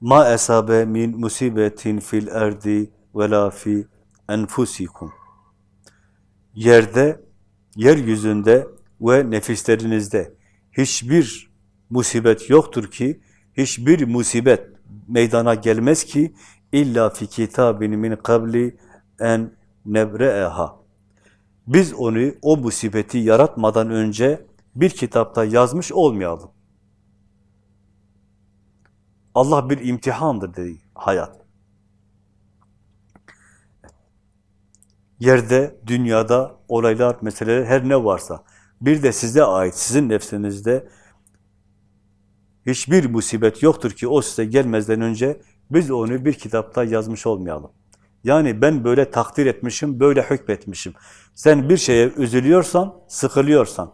Ma esabe min musibetin fil erdi ve la fi enfusikum. Yerde, yeryüzünde ve nefislerinizde hiçbir musibet yoktur ki, hiçbir musibet meydana gelmez ki illa fi kitabin min kabli en nebre'eha. Biz onu, o musibeti yaratmadan önce bir kitapta yazmış olmayalım. Allah bir imtihandır dedi hayat. Yerde, dünyada olaylar, meseleler her ne varsa bir de size ait, sizin nefsinizde hiçbir musibet yoktur ki o size gelmezden önce biz onu bir kitapta yazmış olmayalım. Yani ben böyle takdir etmişim, böyle hükmetmişim. Sen bir şeye üzülüyorsan, sıkılıyorsan,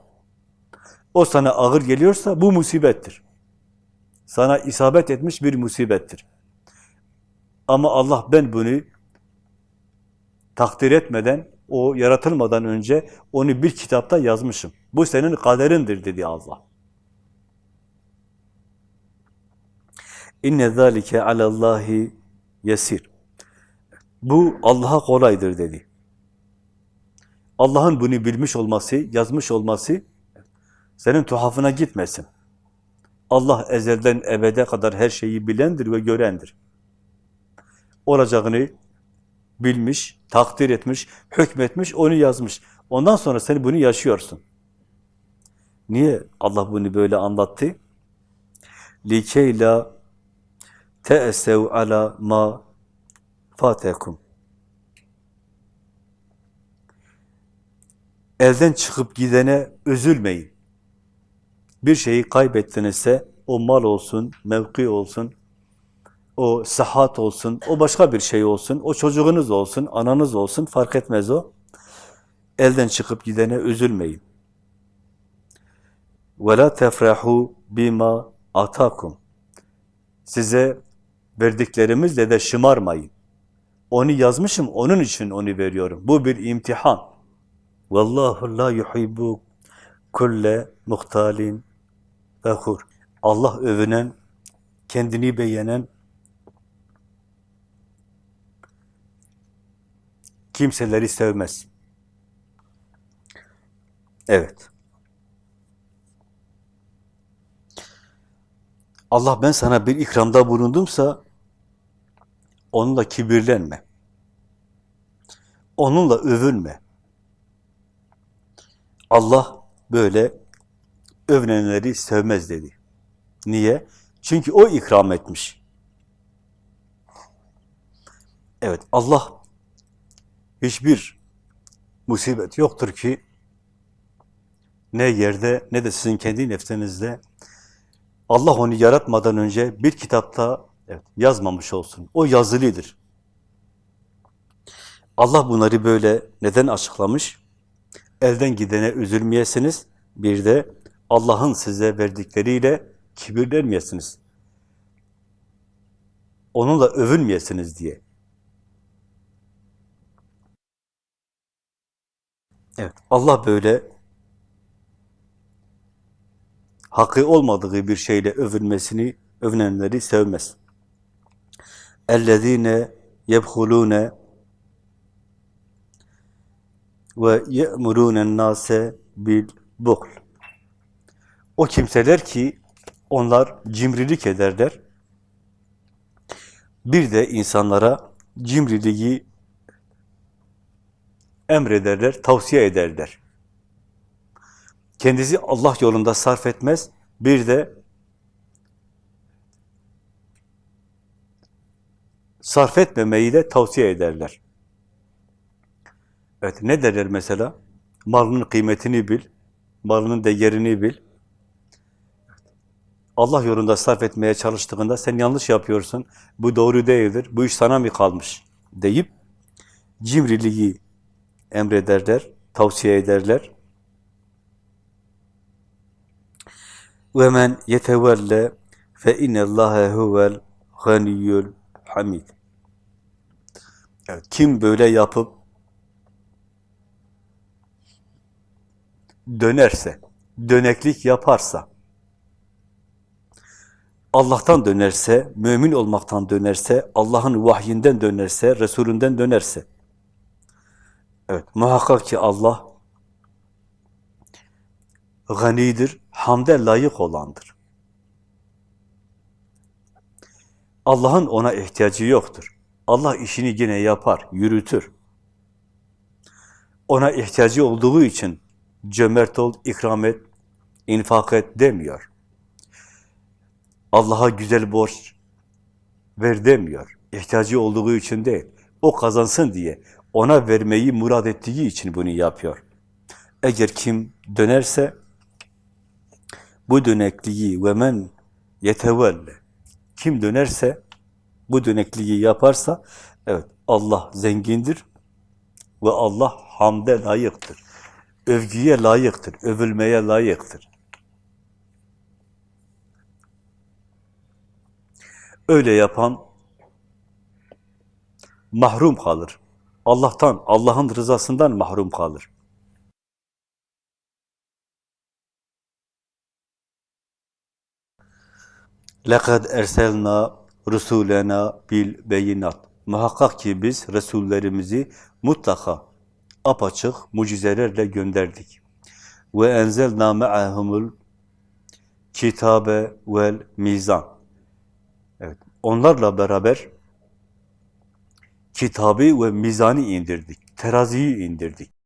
o sana ağır geliyorsa bu musibettir. Sana isabet etmiş bir musibettir. Ama Allah ben bunu takdir etmeden, o yaratılmadan önce onu bir kitapta yazmışım. Bu senin kaderindir dedi Allah. İnne zalike alallahi yesir. Bu Allah'a kolaydır dedi. Allah'ın bunu bilmiş olması, yazmış olması senin tuhafına gitmesin. Allah ezelden ebede kadar her şeyi bilendir ve görendir. Olacağını bilmiş, takdir etmiş, hükmetmiş, onu yazmış. Ondan sonra sen bunu yaşıyorsun. Niye Allah bunu böyle anlattı? لِكَيْ te'esev ala ma fatekum. Elden çıkıp gidene üzülmeyin. Bir şeyi kaybettinizse o mal olsun, mevki olsun, o sıhhat olsun, o başka bir şey olsun, o çocuğunuz olsun, ananız olsun fark etmez o. Elden çıkıp gidene üzülmeyin. وَلَا تَفْرَحُوا bima atakum. Size verdiklerimizle de şımarmayın. Onu yazmışım, onun için onu veriyorum. Bu bir imtihan. Vallahu la yuhibbu kulle muhtalin fehur. Allah övünen, kendini beğenen kimseleri sevmez. Evet. Allah ben sana bir ikramda bulundumsa onunla kibirlenme. Onunla övünme. Allah böyle övünenleri sevmez dedi. Niye? Çünkü o ikram etmiş. Evet, Allah hiçbir musibet yoktur ki ne yerde ne de sizin kendi nefsinizde Allah onu yaratmadan önce bir kitapta evet, yazmamış olsun. O yazılıdır. Allah bunları böyle neden açıklamış? Elden gidene üzülmeyesiniz. Bir de Allah'ın size verdikleriyle kibirlenmeyesiniz. Onunla övünmeyesiniz diye. Evet, Allah böyle hakkı olmadığı bir şeyle övünmesini, övünenleri sevmez. اَلَّذ۪ينَ يَبْخُلُونَ ve ye'murûnen nâse bil buhl. O kimseler ki onlar cimrilik ederler. Bir de insanlara cimriliği emrederler, tavsiye ederler. Kendisi Allah yolunda sarf etmez. Bir de sarf etmemeyi de tavsiye ederler. Evet, ne derler mesela? Malının kıymetini bil, malının değerini bil. Allah yolunda sarf etmeye çalıştığında sen yanlış yapıyorsun, bu doğru değildir, bu iş sana mı kalmış deyip cimriliği emrederler, tavsiye ederler. Men yetevelle fe innallâhe huvel ganiyyul hamid. Kim böyle yapıp dönerse, döneklik yaparsa, Allah'tan dönerse, mümin olmaktan dönerse, Allah'ın vahyinden dönerse, Resulünden dönerse. Evet, muhakkak ki Allah ganidir, hamde layık olandır. Allah'ın ona ihtiyacı yoktur. Allah işini yine yapar, yürütür. Ona ihtiyacı olduğu için cömert ol, ikram et, infak et demiyor. Allah'a güzel borç ver demiyor. İhtiyacı olduğu için değil. O kazansın diye, ona vermeyi murad ettiği için bunu yapıyor. Eğer kim dönerse, bu dönekliği ve men yetevelle, kim dönerse, bu dönekliği yaparsa, evet Allah zengindir ve Allah hamde layıktır. Övgüye layıktır, övülmeye layıktır. Öyle yapan mahrum kalır. Allah'tan, Allah'ın rızasından mahrum kalır. لَقَدْ اَرْسَلْنَا رُسُولَنَا بِالْبَيِّنَاتِ Muhakkak ki biz Resullerimizi mutlaka apaçık mucizelerle gönderdik. Ve enzelna ma'ahumul kitabe vel mizan. Onlarla beraber kitabı ve mizanı indirdik, teraziyi indirdik.